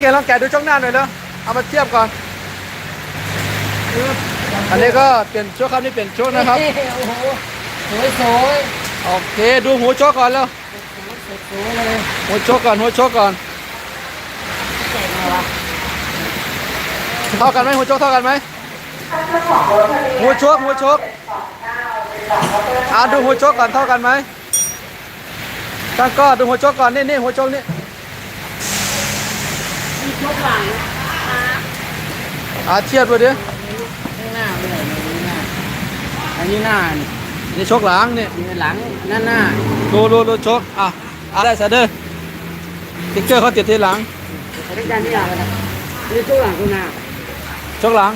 เกลองแกะดูช่องหน้าหน่อยเนาะเอามาเทียบก่อน อันนี้ก็เปลี่ยนโชคครับนี่เปลี่ยนโชคนะครับ โอ้โหสวยสวยโอเค ดูหูโชคก่อนแล้วสวยสวยเลยหูโชคก่อนหูโชคก่อน เจ๋งเลยวะเท่ากันไหมหูโชคเท่ากันไหมหูโชคหูโชคอ่าดูหูโชคก่อนเท่ากันไหมตั้งก็ดูหูโชคก่อนนี่นี่หูโชคนี่ มีชกหลังอ่าเทียบดูดิข้างหน้าไม่ใช่อันนี้หน้าอันนี้หน้านี่นี่โชคหลังนี่นี่หลังนั่นหน้าดูดูดูโชคอะอะได้เสยเด้อสติ๊กเกอร์เขาติดที่หลังไอ้จานนี่หลังนะนี่ชกหลังคุณหน้าโชคหลัง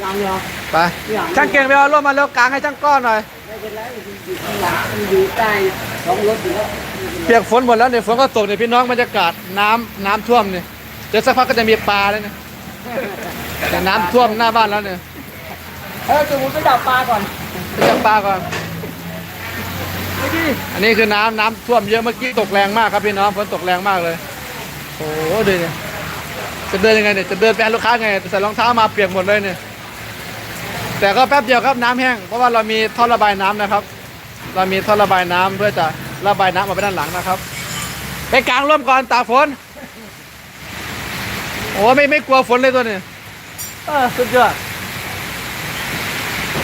หลังเหรอไปช่างเก่งไปเอาร่มมาแล้วกางให้ช่างก้อนหน่อยไม่เป็นไรมันอยู่ข้างหลังมันอยู่ใต้สองรถอยู่แล้วเปียกฝนหมดแล้วเนี่ยฝนก็ตกเนี่ยพี่น้องบรรยากาศน้ำน้ำท่วมเนี่ยเดี๋ยวสักพักก็จะมีปลาแล้วเนี่ยแต่น้ำท่วมหน้าบ้านแล้วเนี่ยเออจุ่มไปดับปลาก่อนเรียกปลาก่อนอันนี้คือน้ำน้ำท่วมเยอะเมื่อกี้ตกแรงมากครับพี่น้องฝนตกแรงมากเลย โอ้โหดูเนี่ยจะเดินยังไงเนี่ยจะเดินไปหาลูกค้าไงใส่รองเท้ามาเปียกหมดเลยเนี่ย แต่ก็แป๊บเดียวครับน้ำแห้งเพราะว่าเรามีท่อระบายน้ำนะครับ เรามีท่อระบายน้ำเพื่อจะระบายน้ำออกไปด้านหลังนะครับ ไปกลางร่มก่อนตากฝน โอ้ไม่ไม่กลัวฝนเลยตัวนี้เออสุดยอด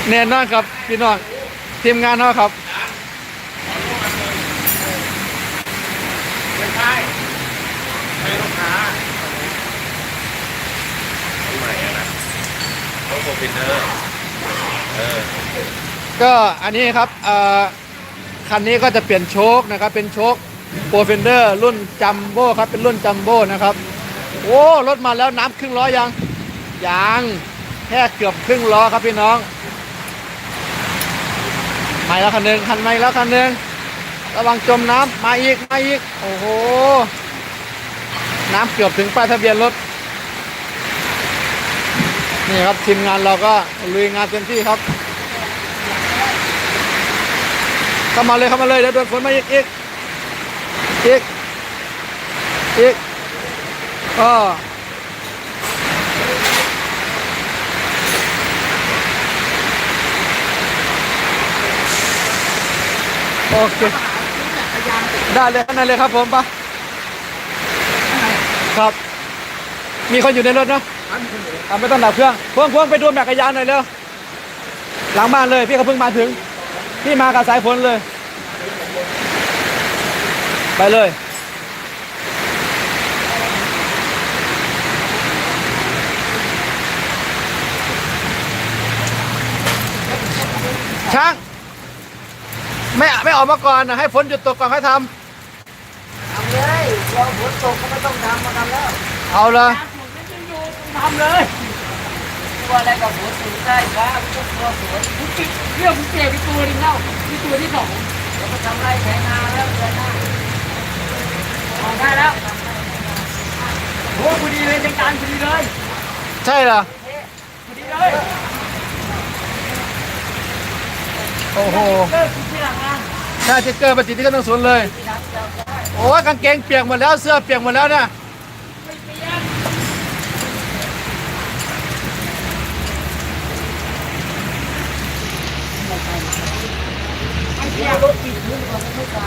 แน่นอนครับพี่น้องทีมงานเขาครับไม่ใช่ให้ลูกค้าที่ใหม่อะนะเขาโคปินเนอร์เออก็อันนี้ครับเอ่อคันนี้ก็จะเปลี่ยนโชคนะครับ เป็นโชคโปรเฟนเดอร์รุ่นจัมโบ้ครับ เป็นรุ่นจัมโบ้นะครับ โอ้รถมาแล้วน้ำครึ่งล้อยังยังแค่เกือบครึ่งล้อครับพี่น้องมาแล้วคันหนึ่งคันใหม่แล้วคันหนึ่งระวังจมน้ำมาอีกมาอีกโอ้โหน้ำเกือบถึงป้ายทะเบียนรถนี่ครับทีมงานเราก็ลุยงานเต็มที่ครับเข้ามาเลยเข้ามาเลยเดี๋ยวโดนฝนมาอีกอีกอีกอีก ก็โอเคได้เลยข้างในเลยครับผมปะครับ มีคนอยู่ในรถเนาะอะไม่ต้องดับเครื่องพวงพวงไปดูแมกกะยานหน่อยเร็วหลังบ้านเลยพี่เขาเพิ่งมาถึง พี่มากับสายฝนเลย ไปเลย ช่าง ไม่ไม่ออกมาก่อนนะให้ฝนหยุดตกก่อนค่อยททำเลยเราฝนตกก็ไม่ต้องทำมาทำแล้วำเอาเลยฝนไม่ต้องอยู่ต้องทำเลยตัวอะไรกับฝนสูงได้ครับทุกตัวสวยทุกปีเรื่องผมเจ็บไปตัวนึงแล้วที่ตัวที่สองเราก็ทำไรแข่นาแล้วเดือนหน้าออกได้แล้วโอ้พอดีเลยจังการพอดีเลยใช่เหรอพอดีเลย โอ้โหถ้านใช่ทิกเกอร์ปฏิทินก็ต้องศูนย์เลย โอ้กางเกงเปียกหมดแล้วเสื้อเปียกหมดแล้วนะ